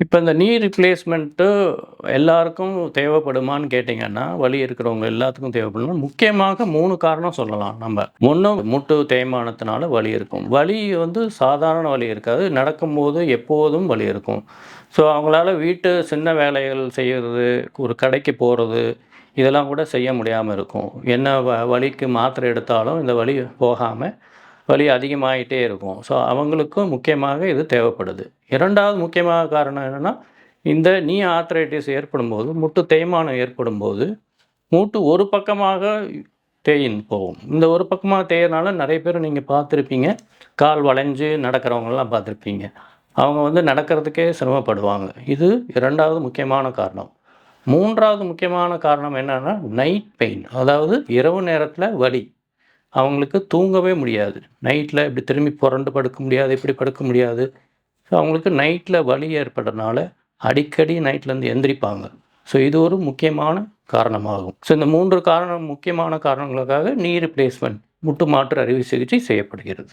இப்போ இந்த நீ ரிப்ளேஸ்மெண்ட்டு எல்லாருக்கும் தேவைப்படுமான்னு கேட்டிங்கன்னா, வலி இருக்கிறவங்க எல்லாத்துக்கும் தேவைப்படும். முக்கியமாக மூணு காரணம் சொல்லலாம் நம்ம. ஒன்று முட்டு தேய்மானத்தினால வலி இருக்கும். வலி வந்து சாதாரண வலி இருக்காது. நடக்கும்போது எப்போதும் வலி இருக்கும். ஸோ, அவங்களால வீட்டு சின்ன வேலைகள் செய்கிறது ஒரு கடைக்கு போகிறது இதெல்லாம் கூட செய்ய முடியாமல் இருக்கும். என்ன வ வலிக்கு மாத்திரை எடுத்தாலும் இந்த வலி போகாமல் வலி அதிகமாகிட்டே இருக்கும். ஸோ, அவங்களுக்கும் முக்கியமாக இது தேவைப்படுது. இரண்டாவது முக்கியமான காரணம் என்னன்னா, இந்த நீ ஆர்த்ரைட்டிஸ் ஏற்படும்போது, முட்டு தேய்மானம் ஏற்படும்போது, மூட்டு ஒரு பக்கமாக தேயின் போகும். இந்த ஒரு பக்கமாக தேயறனால நிறைய பேர் நீங்கள் பார்த்துருப்பீங்க. கால் வளைஞ்சு நடக்கிறவங்கலாம் பார்த்துருப்பீங்க. அவங்க வந்து நடக்கிறதுக்கே சிரமப்படுவாங்க. இது இரண்டாவது முக்கியமான காரணம். மூன்றாவது முக்கியமான காரணம் என்னென்னா நைட் பெயின். அதாவது இரவு நேரத்தில் வலி. அவங்களுக்கு தூங்கவே முடியாது. நைட்டில் இப்படி திரும்பி புரண்டு படுக்க முடியாது, இப்படி படுக்க முடியாது. ஸோ, அவங்களுக்கு நைட்டில் வலி ஏற்படுறனால, அடிக்கடி நைட்லேருந்து எந்திரிப்பாங்க. ஸோ, இது ஒரு முக்கியமான காரணமாகும். ஸோ, இந்த மூன்று காரணம் முக்கியமான காரணங்களுக்காக நீ ரிப்ளேஸ்மெண்ட் முட்டு மாற்று அறுவை சிகிச்சை செய்யப்படுகிறது.